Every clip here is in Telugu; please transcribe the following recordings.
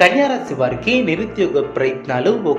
కన్యారాశి వారికి నిరుద్యోగ ప్రయత్నాలు ఓ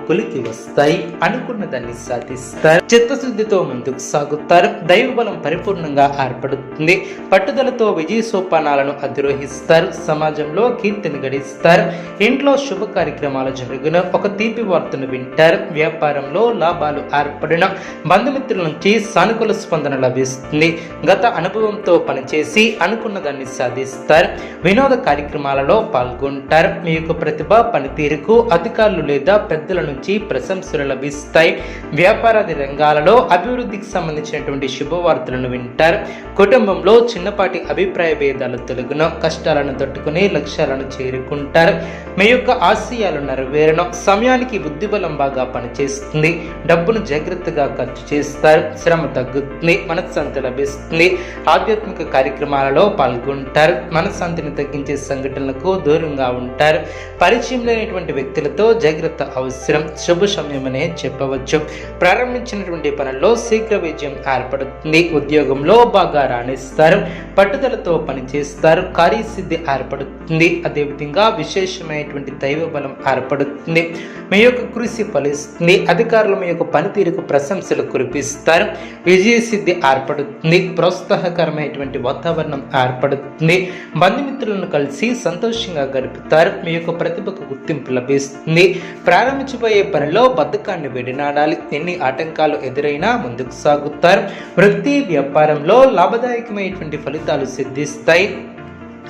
వస్తాయి అనుకున్న దాన్ని సాధిస్తారు. చిత్తశుద్ధితో ముందుకు సాగుతారు. దైవ బలం పరిపూర్ణంగా ఏర్పడుతుంది. పట్టుదలతో విజయ సోపానాలను అధిరోహిస్తారు. సమాజంలో కీర్తిని గడిస్తారు. ఇంట్లో శుభ కార్యక్రమాలు జరుగున. ఒక తీపి వార్తను వింటారు. వ్యాపారంలో లాభాలు ఏర్పడిన. బంధుమిత్రుల నుంచి సానుకూల స్పందన లభిస్తుంది. గత అనుభవంతో పనిచేసి అనుకున్న దాన్ని సాధిస్తారు. వినోద కార్యక్రమాలలో పాల్గొంటారు. మీ యొక్క ప్రతిభ పనితీరుకు అధికారులు లేదా పెద్దల నుంచి ప్రశంసలు లభిస్తాయి. వ్యాపారాది రంగాలలో అభివృద్ధికి సంబంధించినటువంటి శుభవార్తలను వింటారు. కుటుంబంలో చిన్నపాటి అభిప్రాయ భేదాలు తొలగిన కష్టాలను తట్టుకుని లక్ష్యాలను చేరుకుంటారు. మీ యొక్క ఆశయాలు నెరవేరను సమయానికి బుద్ధిబలం బాగా పనిచేస్తుంది. డబ్బును జాగ్రత్తగా ఖర్చు చేస్తారు. శ్రమ తగ్గుతుంది మనశ్శాంతి లభిస్తుంది. ఆధ్యాత్మిక కార్యక్రమాలలో పాల్గొంటారు. మనశ్శాంతిని తగ్గించే సంఘటనలకు దూరంగా ఉంటారు. పరిచయం లేనటువంటి వ్యక్తులతో జాగ్రత్త అవసరం. శుభ సమయమనే చెప్పవచ్చు. ప్రారంభించినటువంటి పనుల్లో శీఘ్ర విజయం ఏర్పడుతుంది. ఉద్యోగంలో బాగా రాణిస్తారు. పట్టుదలతో పనిచేస్తారు. కార్యసిద్ధి ఏర్పడుతుంది. అదేవిధంగా విశేషమైనటువంటి దైవ బలం ఏర్పడుతుంది. మీ యొక్క కృషి ఫలిస్తుంది. అధికారులు మీ యొక్క పనితీరుకు ప్రశంసలు కురిపిస్తారు. విజయసిద్ధి ఏర్పడుతుంది. ప్రోత్సాహకరమైనటువంటి వాతావరణం ఏర్పడుతుంది. బంధుమిత్రులను కలిసి సంతోషంగా గడుపుతారు. మీ యొక్క ప్రతిభకు గుర్తింపు లభిస్తుంది. ప్రారంభించబోయే పనిలో బద్ధకాన్ని విడినాడాలి. ఎన్ని ఆటంకాలు ఎదురైనా ముందుకు సాగుతారు. వృత్తి వ్యాపారంలో లాభదాయకమైనటువంటి ఫలితాలు సిద్ధిస్తాయి.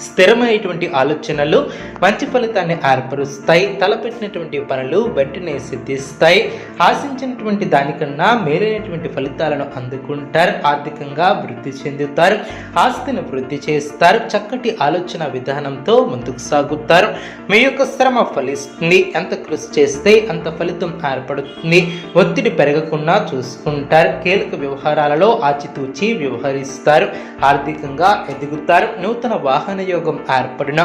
స్థిరమైనటువంటి ఆలోచనలు మంచి ఫలితాన్ని ఏర్పరుస్తాయి తలపెట్టినటువంటి పనులు వెంటనే సిద్ధిస్తాయి. ఆశించినటువంటి దానికన్నా మేలైనటువంటి ఫలితాలను అందుకుంటారు ఆర్థికంగా వృద్ధి చెందుతారు ఆస్తిని వృద్ధి చేస్తారు చక్కటి ఆలోచన విధానంతో ముందుకు సాగుతారు. మీ యొక్క శ్రమ ఫలిస్తుంది ఎంత కృషి చేస్తే అంత ఫలితం ఏర్పడుతుంది. ఒత్తిడి పెరగకుండా చూసుకుంటారు కీలక వ్యవహారాలలో ఆచితూచి వ్యవహరిస్తారు ఆర్థికంగా ఎదుగుతారు నూతన వాహన యోగం ఏర్పడిన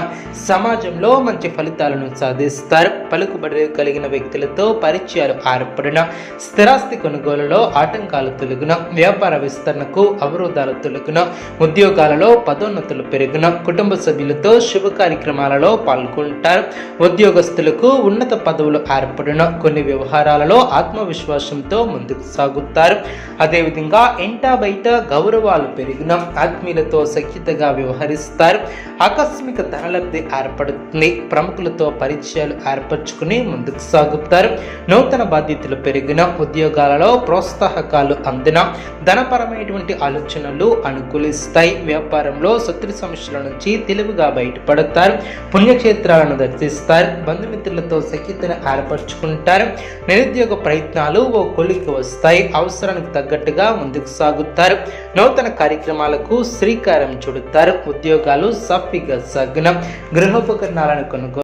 సమాజంలో మంచి ఫలితాలను సాధిస్తారు. పలుకుబడి కలిగిన వ్యక్తులతో పరిచయాలు ఏర్పడిన స్థిరాస్తి కొనుగోలులో ఆటంకాలు తొలగిన వ్యాపార విస్తరణకు అవరోధాలు తొలగిన ఉద్యోగాలలో పదోన్నతులు పెరిగిన కుటుంబ సభ్యులతో శుభ కార్యక్రమాలలో పాల్గొంటారు. ఉద్యోగస్తులకు ఉన్నత పదవులు ఏర్పడిన కొన్ని వ్యవహారాలలో ఆత్మవిశ్వాసంతో ముందుకు సాగుతారు. అదేవిధంగా ఇంటా బయట గౌరవాలు పెరిగిన ఆత్మీయులతో సఖ్యతగా వ్యవహరిస్తారు. ఆకస్మిక ధనలబ్ధి ఏర్పడుతుంది. ప్రముఖులతో పరిచయాలు ఏర్పరచుకుని ముందుకు సాగుతారు. నూతన బాధ్యతలు పెరిగిన ఉద్యోగాలలో ప్రోత్సాహకాలు అందిన ధనపరమైనటువంటి ఆలోచనలు అనుకూలిస్తాయి. వ్యాపారంలో శత్రు సమస్యల నుంచి తెలివిగా బయటపడతారు. పుణ్యక్షేత్రాలను దర్శిస్తారు. బంధుమిత్రులతో సఖ్యతను ఏర్పరచుకుంటారు. నిరుద్యోగ ప్రయత్నాలు ఓ కొలికి వస్తాయి. అవసరానికి తగ్గట్టుగా ముందుకు సాగుతారు. నూతన కార్యక్రమాలకు శ్రీకారం చుడతారు. ఉద్యోగాలు సాఫీగా సగ్నం గృహోపకరణాలను కొనుగోలు